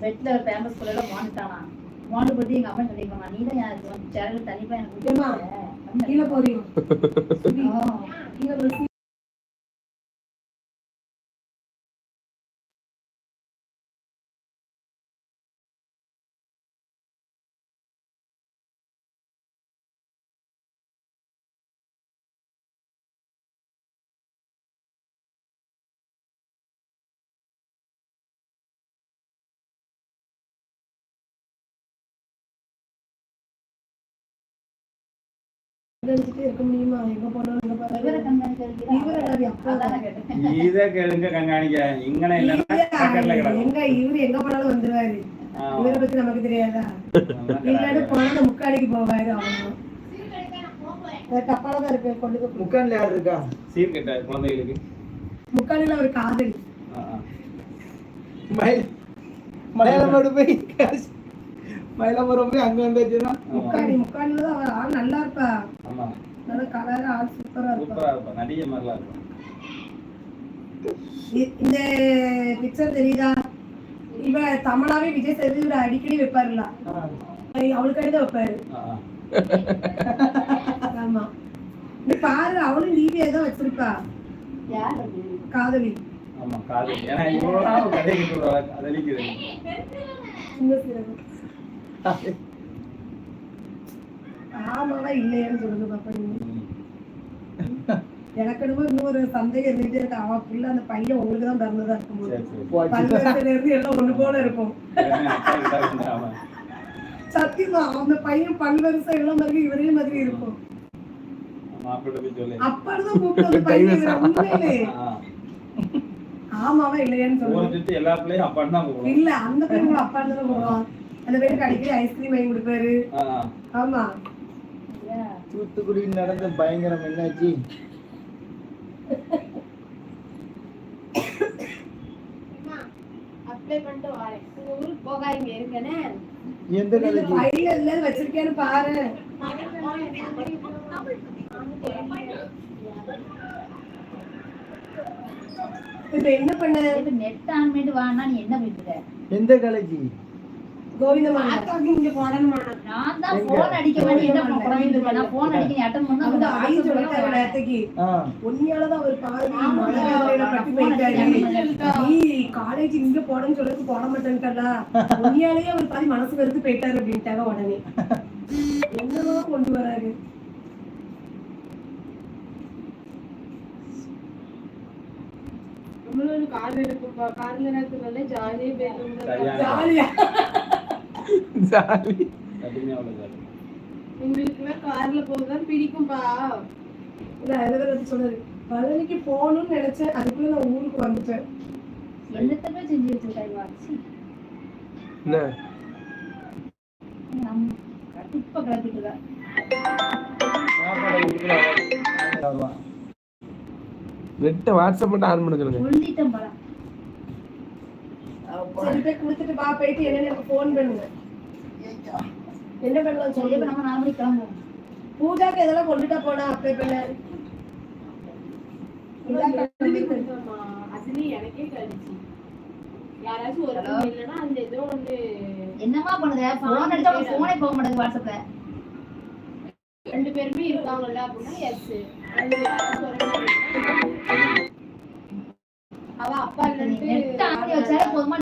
பெட்ல பேம்பஸ் ஸ்கூல்ல மாண்டுட்டானா மாண்டு போட்டு எங்க அம்மா சொல்லிருக்காங்க நீ தான் எனக்கு சேனல் தனிப்பா எனக்கு. கீழே போறீங்க. இருக்க முடியுமா? எங்க போனாலும் எங்க போனாலும் இதை கேளுங்க கண்காணிக்க. இங்கன எங்க இவரு எங்க போனாலும் வந்துருவாரு. இவரை பத்தி நமக்கு தெரியாதா? இல்லாட்டி போனா முக்காடிக்கு போவாரு அவ்வளவு கப்பால தான் இருக்கு கொண்டு போய் முக்கான்ல யார் இருக்கா? சீர்கெட்ட குழந்தைகளுக்கு? முக்காடியில ஒரு காதலி. மயிலமோடு போய் காசு மயிலமரம் போய் அங்க வந்தாச்சுன்னா முக்காடி முக்காடியில தான் அவ ஆள் நல்லா இருப்பா. ஆமா. நல்ல கலர் ஆள் சூப்பரா இருப்பா. சூப்பரா இருப்பா. நடிகை மாதிரிலாம் இருக்கும் இ- இந்த பிக்சர் தெரியுதா? இவ தமிழாவே விஜய் சேதுபதி அடிக்கடி வைப்பாருல அவளுக்காண்டி தான் வைப்பாரு. ஆமா. நீ பாரு அவளும் நீதியா தான் வச்சிருப்பா? காதலி. ஆமா காதலி. ஏன்னா இவ்வளவு கதை கிட்டு காதலிக்குது. ஆமாவா இல்லையான்னு சொல்லுங்க பாப்பா நீங்க. எனக்கு என்னமோ ஒரு சந்தேகம் இருந்துட்டே இருக்கு. அவன் புள்ள அந்த பையன் உங்களுக்கு தான் பிறந்ததா இருக்கும்போது. சரி சரி. பல்வேறு இருந்து எல்லாம் ஒண்ணு போல இருக்கும். எல்லாமே அக்கா கிட்ட இருக்கு, ஆமா. சத்தியமா அந்த பையன் பல்வரிசை எல்லாம் மாதிரி இவரே மாதிரி இருக்கும். அப்பாதான் கூப்பிட்டு பையன் உண்மையிலே. ஆமாவா இல்லையான்னு கூப்பிடுவோம் இல்ல அந்த பையன் அப்பா தான் அந்த பையனுக்கு அடிக்கடி ஐஸ்கிரீம் வாங்கி கொடுப்பாரு. ஆமா. தூத்துக்குடியில் நடந்த பயங்கரம் என்னாச்சு? அப்ளை பண்ணிட்டு வரேன். உங்க ஊருக்கு போகாதீங்க இருக்கனே எந்த இந்த கதைக்கு பையில எல்லாம் வச்சிருக்கேன்னு பாரு. இப்ப என்ன பண்ண? net on பண்ணிட்டு வான்னா நீ என்ன பண்ணிட்டு இருக்க? எந்த கலைக்கு உன்னையாலதான் அவர் காலேஜ் இங்க போடன்னு சொல்லிட்டு போட மாட்டேன்ட்டல உன்னையாலேயே அவர் பாதி மனசு வெறுத்து போயிட்டாரு அப்படின்ட்டாங்க உடனே. என்னவோ கொண்டு வராரு. கார் எடுப்போம். கார் ஜாலியா சரியான ஜாலியா. ஜாலி. உங்களுக்கு கார்ல போகதான் பிடிக்கும்பா அதை பத்தி சொன்னாரு பழனிக்கு போகணும்னு நினைச்சேன் அதுக்குள்ள நான் ஊருக்கு வந்துட்டேன் என்னத்த போய் செஞ்சு? சீ, என்ன நம் கடுப்பா கிளப்பிட்டு இருக்கா. சாப்பாடு கொடுக்குறாங்க நெட்டை வாட்ஸ்அப் மட்டும் ஆன் பண்ண சொல்லுங்க சொல்லிட்டேன் போல. சரி போய் கொடுத்துட்டு வா போயிட்டு என்னன்னு எனக்கு ஃபோன் பண்ணுங்க. என்ன பண்ணலாம் சொல்லுங்க. நம்ம நாலு மணிக்கு கிளம்புவோம். பூஜாக்கு இதெல்லாம் கொண்டுட்டா போனா என்னம்மா பண்ணுத போன் அடிச்சா உனக்கு போனே போக மாட்டேங்குது வாட்ஸ்அப்ல ரெண்டு பேருமே இருக்காங்கல்ல அப்படின்னா எஸ் அவ அப்பா இல்லைன்ட்டு வச்சாலே போதுமா?